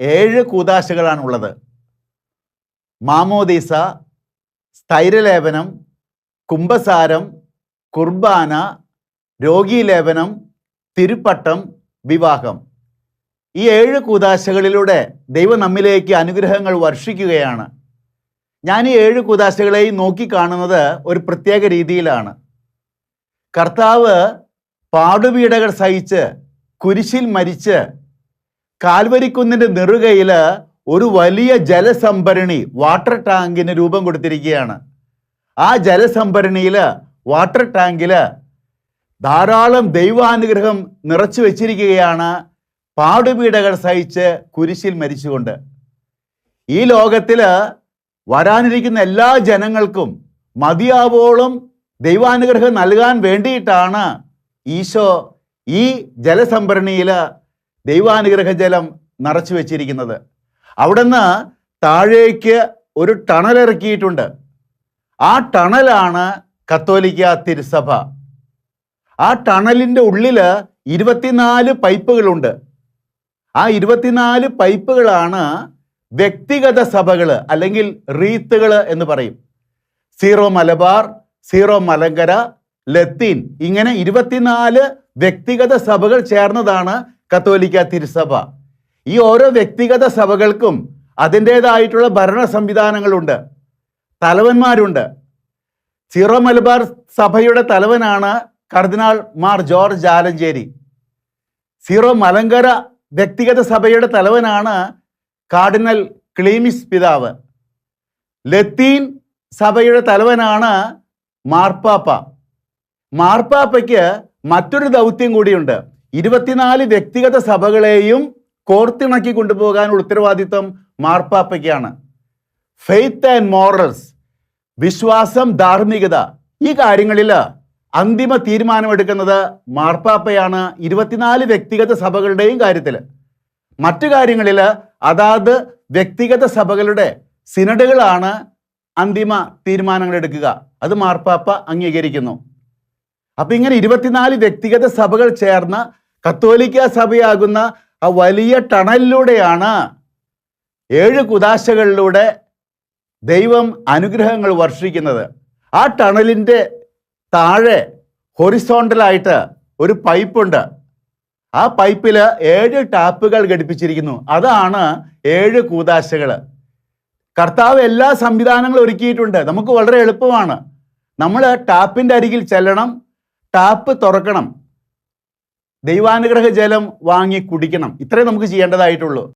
ഏഴ് കൂതാശകളാണുള്ളത് മാമോദീസ സ്ഥൈരലേപനം കുംഭസാരം കുർബാന രോഗീലേപനം തിരുപ്പട്ടം വിവാഹം. ഈ ഏഴ് കൂതാശകളിലൂടെ ദൈവം നമ്മിലേക്ക് അനുഗ്രഹങ്ങൾ വർഷിക്കുകയാണ്. ഞാൻ ഈ ഏഴ് കൂതാശകളെയും നോക്കിക്കാണുന്നത് ഒരു പ്രത്യേക രീതിയിലാണ്. കർത്താവ് പാടുപീടകൾ സഹിച്ച് കുരിശിൽ മരിച്ച് കാൽവരിക്കുന്നിന്റെ നെറുകയിൽ ഒരു വലിയ ജലസംഭരണി വാട്ടർ ടാങ്കിന് രൂപം കൊടുത്തിരിക്കുകയാണ്. ആ ജലസംഭരണിയിൽ വാട്ടർ ടാങ്കിൽ ധാരാളം ദൈവാനുഗ്രഹം നിറച്ചു വച്ചിരിക്കുകയാണ്. പാടുപീടകൾ സഹിച്ച് കുരിശിൽ മരിച്ചുകൊണ്ട്. ഈ ലോകത്തിൽ വരാനിരിക്കുന്ന എല്ലാ ജനങ്ങൾക്കും മതിയാവോളം ദൈവാനുഗ്രഹം നൽകാൻ വേണ്ടിയിട്ടാണ് ഈശോ ഈ ജലസംഭരണിയിൽ ദൈവാനുഗ്രഹ ജലം നിറച്ചു വെച്ചിരിക്കുന്നത്. അവിടുന്ന് താഴേക്ക് ഒരു ടണൽ ഇറക്കിയിട്ടുണ്ട്. ആ ടണലാണ് കത്തോലിക്ക തിരുസഭ. ആ ടണലിന്റെ ഉള്ളിൽ ഇരുപത്തിനാല് പൈപ്പുകളുണ്ട്. ആ ഇരുപത്തിനാല് പൈപ്പുകളാണ് വ്യക്തിഗത സഭകൾ അല്ലെങ്കിൽ റീത്തുകൾ എന്ന് പറയും. സീറോ മലബാർ സീറോ മലങ്കര ലത്തീൻ ഇങ്ങനെ ഇരുപത്തിനാല് വ്യക്തിഗത സഭകൾ ചേർന്നതാണ് കത്തോലിക്ക തിരുസഭ. ഈ ഓരോ വ്യക്തിഗത സഭകൾക്കും അതിന്റേതായിട്ടുള്ള ഭരണ സംവിധാനങ്ങളുണ്ട്. തലവന്മാരുണ്ട്. സീറോ മലബാർ സഭയുടെ തലവനാണ് കർദിനാൾ മാർ ജോർജ് ആലഞ്ചേരി സീറോ മലങ്കര വ്യക്തിഗത സഭയുടെ തലവനാണ് കാർഡിനൽ ക്ലീമിസ് പിതാവ്. ലത്തീൻ സഭയുടെ തലവനാണ് മാർപ്പാപ്പ. മാർപ്പാപ്പയ്ക്ക് മറ്റൊരു ദൗത്യം കൂടിയുണ്ട്. ഇരുപത്തിനാല് വ്യക്തിഗത സഭകളെയും കോർത്തിണക്കി കൊണ്ടുപോകാനുള്ള ഉത്തരവാദിത്വം മാർപ്പാപ്പയ്ക്കാണ്. ഫെയ്ത്ത് ആൻഡ് മോറൽസ് വിശ്വാസം ധാർമ്മികത ഈ കാര്യങ്ങളിൽ അന്തിമ തീരുമാനമെടുക്കുന്നത് മാർപ്പാപ്പയാണ് ഇരുപത്തിനാല് വ്യക്തിഗത സഭകളുടെയും കാര്യത്തിൽ. മറ്റു കാര്യങ്ങളിൽ അതാത് വ്യക്തിഗത സഭകളുടെ സിനഡുകളാണ് അന്തിമ തീരുമാനങ്ങൾ എടുക്കുക അത് മാർപ്പാപ്പ അംഗീകരിക്കുന്നു. അപ്പൊ ഇങ്ങനെ ഇരുപത്തിനാല് വ്യക്തിഗത സഭകൾ ചേർന്ന കത്തോലിക്ക സഭയാകുന്ന ആ വലിയ ടണലിലൂടെയാണ് ഏഴ് കുദാശകളിലൂടെ ദൈവം അനുഗ്രഹങ്ങൾ വർഷിക്കുന്നത്. ആ ടണലിന്റെ താഴെ ഹൊറിസോണ്ടലായിട്ട് ഒരു പൈപ്പുണ്ട്. ആ പൈപ്പിൽ ഏഴ് ടാപ്പുകൾ ഘടിപ്പിച്ചിരിക്കുന്നു. അതാണ് ഏഴ് കൂതാശകൾ കർത്താവ് എല്ലാ സംവിധാനങ്ങളും ഒരുക്കിയിട്ടുണ്ട്. നമുക്ക് വളരെ എളുപ്പമാണ്. നമ്മൾ ടാപ്പിന്റെ അരികിൽ ചെല്ലണം ടാപ്പ് തുറക്കണം. ദൈവാനുഗ്രഹ ജലം വാങ്ങി കുടിക്കണം. ഇത്രേ നമുക്ക് ചെയ്യേണ്ടതായിട്ടുള്ളൂ.